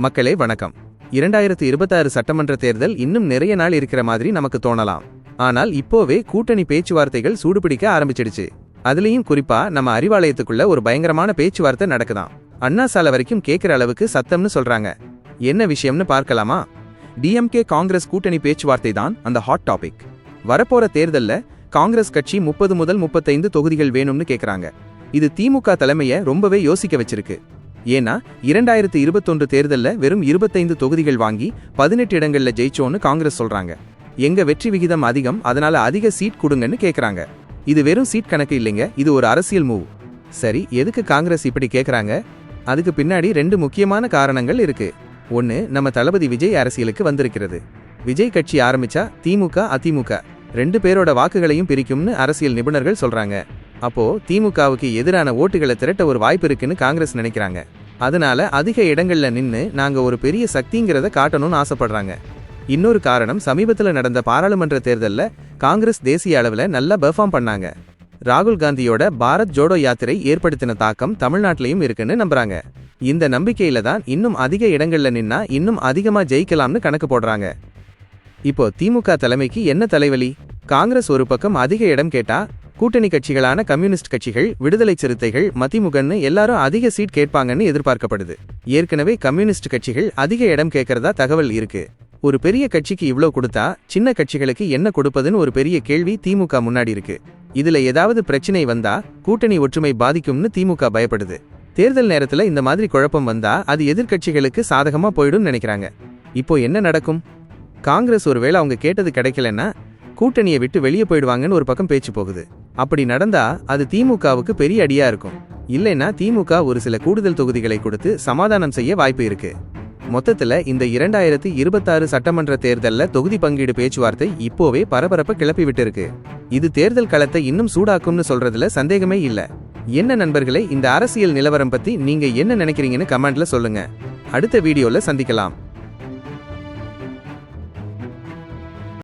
மக்களே வணக்கம். இரண்டாயிரத்து இருபத்தாறு சட்டமன்ற தேர்தல் இன்னும் நிறைய நாள் இருக்கிற மாதிரி நமக்கு தோணலாம். ஆனால் இப்போவே கூட்டணி பேச்சுவார்த்தைகள் சூடுபிடிக்க ஆரம்பிச்சிடுச்சு. அதுலயும் குறிப்பா நம்ம அறிவாலயத்துக்குள்ள ஒரு பயங்கரமான பேச்சுவார்த்தை நடக்குதாம் அண்ணா சாலை வரைக்கும் கேட்குற அளவுக்கு சத்தம்னு சொல்றாங்க. என்ன விஷயம்னு பார்க்கலாமா? டிஎம்கே காங்கிரஸ் கூட்டணி பேச்சுவார்த்தை தான் அந்த ஹாட் டாபிக் வரப்போற தேர்தல்ல காங்கிரஸ் கட்சி முப்பது முதல் முப்பத்தைந்து தொகுதிகள் வேணும்னு கேக்குறாங்க. இது திமுக தலைமைய ரொம்பவே யோசிக்க வச்சிருக்கு. ஏன்னா இரண்டாயிரத்து இருபத்தொன்று தேர்தலில் வெறும் இருபத்தைந்து தொகுதிகள் வாங்கி பதினெட்டு இடங்களில் ஜெயிச்சோன்னு காங்கிரஸ் சொல்றாங்க. எங்க வெற்றி விகிதம் அதிகம் அதனால அதிக சீட் கொடுங்கன்னு கேட்குறாங்க இது வெறும் சீட் கணக்கு இல்லைங்க இது ஒரு அரசியல் மூவ் சரி எதுக்கு காங்கிரஸ் இப்படி கேட்குறாங்க அதுக்கு பின்னாடி ரெண்டு முக்கியமான காரணங்கள் இருக்கு. ஒன்று நம்ம தளபதி விஜய் அரசியலுக்கு வந்திருக்கிறது. விஜய் கட்சி ஆரம்பிச்சா திமுக அதிமுக. ரெண்டு பேரோட வாக்குகளையும் பிரிக்கும்னு அரசியல் நிபுணர்கள் சொல்றாங்க. அப்போ திமுகவுக்கு எதிரான ஓட்டுகளை திரட்ட ஒரு வாய்ப்பு இருக்குன்னு காங்கிரஸ் நினைக்கிறாங்க. அதனால அதிக இடங்கள்ல நின்று நாங்க ஒரு பெரிய சக்திங்கிறத காட்டணும்னு ஆசைப்படுறாங்க. இன்னொரு காரணம் சமீபத்தில் நடந்த பாராளுமன்ற தேர்தலில் காங்கிரஸ் தேசிய அளவில் நல்லா பெர்ஃபார்ம் பண்ணாங்க. ராகுல் காந்தியோட பாரத் ஜோடோ யாத்திரை ஏற்படுத்தின தாக்கம் தமிழ்நாட்டிலையும் இருக்குன்னு நம்புறாங்க. இந்த நம்பிக்கையில தான் இன்னும் அதிக இடங்கள்ல நின்னா இன்னும் அதிகமா ஜெயிக்கலாம்னு கணக்கு போடுறாங்க. இப்போ திமுக தலைமைக்கு என்ன தலைவலி? காங்கிரஸ் ஒரு பக்கம் அதிக இடம் கேட்டா கூட்டணி கட்சிகளான கம்யூனிஸ்ட் கட்சிகள் விடுதலை சிறுத்தைகள் மதிமுகன்னு எல்லாரும் அதிக சீட் கேட்பாங்கன்னு எதிர்பார்க்கப்படுது. ஏற்கனவே கம்யூனிஸ்ட் கட்சிகள் அதிக இடம் கேட்கறதா தகவல் இருக்கு. ஒரு பெரிய கட்சிக்கு இவ்ளோ கொடுத்தா சின்ன கட்சிகளுக்கு என்ன கொடுப்பதுன்னு ஒரு பெரிய கேள்வி திமுக முன்னாடி இருக்கு. இதுல ஏதாவது பிரச்சனை வந்தா கூட்டணி ஒற்றுமை பாதிக்கும்னு திமுக பயப்படுது. தேர்தல் நேரத்துல இந்த மாதிரி குழப்பம் வந்தா அது எதிர்க்கட்சிகளுக்கு சாதகமா போயிடும் நினைக்கிறாங்க. இப்போ என்ன நடக்கும்? காங்கிரஸ் ஒருவேளை அவங்க கேட்டது கிடைக்கலன்னா கூட்டணியை விட்டு வெளியே போயிடுவாங்கன்னு ஒரு பக்கம் பேச்சு போகுது. அப்படி நடந்தா அது திமுகவுக்கு பெரிய அடியா இருக்கும். இல்லைன்னா திமுக ஒரு சில கூடுதல் தொகுதிகளை கொடுத்து சமாதானம் செய்ய வாய்ப்பு இருக்கு. மொத்தத்துல இந்த இரண்டாயிரத்தி இருபத்தாறு சட்டமன்ற தேர்தல்ல தொகுதி பங்கீடு பேச்சுவார்த்தை இப்போவே பரபரப்ப கிளப்பி விட்டு இருக்கு இது தேர்தல் களத்தை இன்னும் சூடாக்கும்னு சொல்றதுல சந்தேகமே இல்ல. என்ன நண்பர்களே இந்த அரசியல் நிலவரம் பத்தி நீங்க என்ன நினைக்கிறீங்கன்னு கமெண்ட்ல சொல்லுங்க. அடுத்த வீடியோல சந்திக்கலாம்.